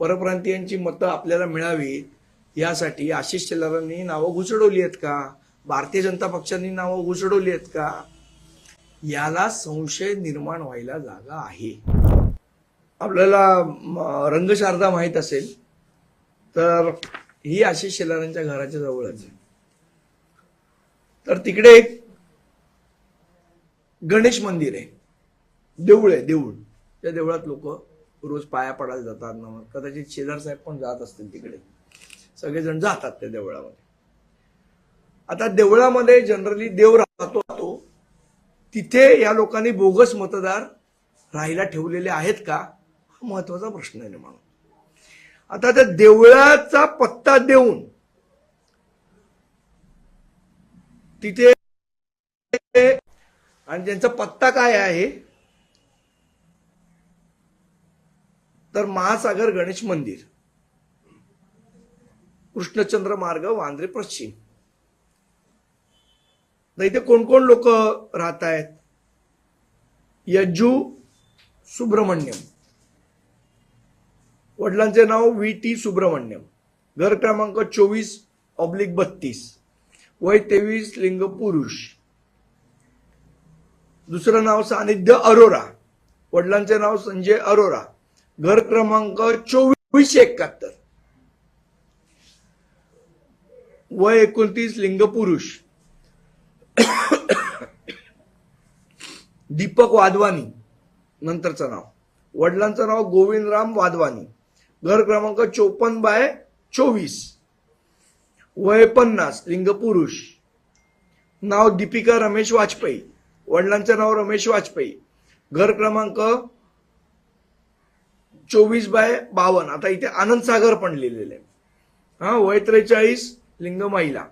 परप्रांतीयांची मतं आपल्याला मिळावी यासाठी आशिष शेलारांनी नावं घुसडवली आहेत का? भारतीय जनता पक्षांनी नावं घुसडवली आहेत का? याला संशय निर्माण व्हायला जागा आहे. आपल्याला रंगशारदा माहीत असेल तर ही आशिष शेलारांच्या घराच्या जवळच आहे. तर तिकडे एक गणेश मंदिर आहे. देऊळ आहे देऊळ. त्या देवळात लोक रोज पाया पडायला जातात ना कदाचित शेजार साहेब पण जात असतील तिकडे. सगळेजण जातात त्या देवळामध्ये. आता देवळामध्ये जनरली देव राहतो तो तिथे या लोकांनी बोगस मतदार राहायला ठेवलेले आहेत का? हा महत्त्वाचा प्रश्न आहे निर्माण आता त्या देवळाचा पत्ता देऊन तिथे आणि त्यांचा पत्ता काय आहे? तर महासागर गणेश मंदिर. कृष्णचंद्र मार्ग वांद्रे पश्चिम. तर इथे कोण कोण लोक राहत आहेत? यज्जू सुब्रमण्यम. वडिलांचे नाव व्ही. टी. सुब्रमण्यम. घर क्रमांक चोवीस ऑब्लिक बत्तीस. वय तेवीस लिंग पुरुष दुसरं नाव सानिध्य अरोरा. वडिलांचे नाव संजय अरोरा. घर क्रमांक चोवीस एकाहत्तर. वय एकोणतीस लिंग पुरुष दीपक वाधवानी नंतरचं नाव. वडिलांचं नाव गोविंदराम वाधवानी. घर क्रमांक चोपन्न बाय चोवीस. वय पन्नास लिंग पुरुष नाव दीपिका रमेश वाजपेयी. वडिलांचं नाव रमेश वाजपेयी. घर क्रमांक चोवीस बाय बावन्न आता इथे आनंद सागर पण लिहिलेले. आहे हा वय त्रेचाळीस लिंग महिला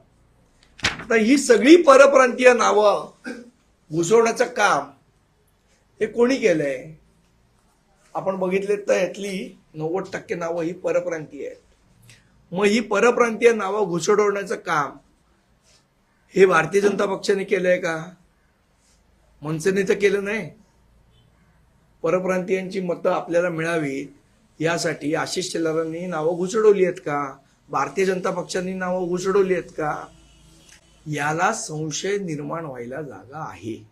आता ही सगळी परप्रांतीय नावं घुसवण्याचं काम हे कोणी केलंय? आपण बघितले तर यातली नव्वद टक्के नावं ही परप्रांतीय आहेत. मग ही परप्रांतीय नावं घुसडवण्याचं काम हे भारतीय जनता पक्षाने केलंय का? मनसेने तर केलं नाही. परप्रांतीयांची मतं आपल्याला मिळावी यासाठी आशिष शेलारांनी नावं घुसडवली आहेत का? भारतीय जनता पक्षांनी नावं घुसडवली आहेत का? याला संशय निर्माण व्हायला जागा आहे.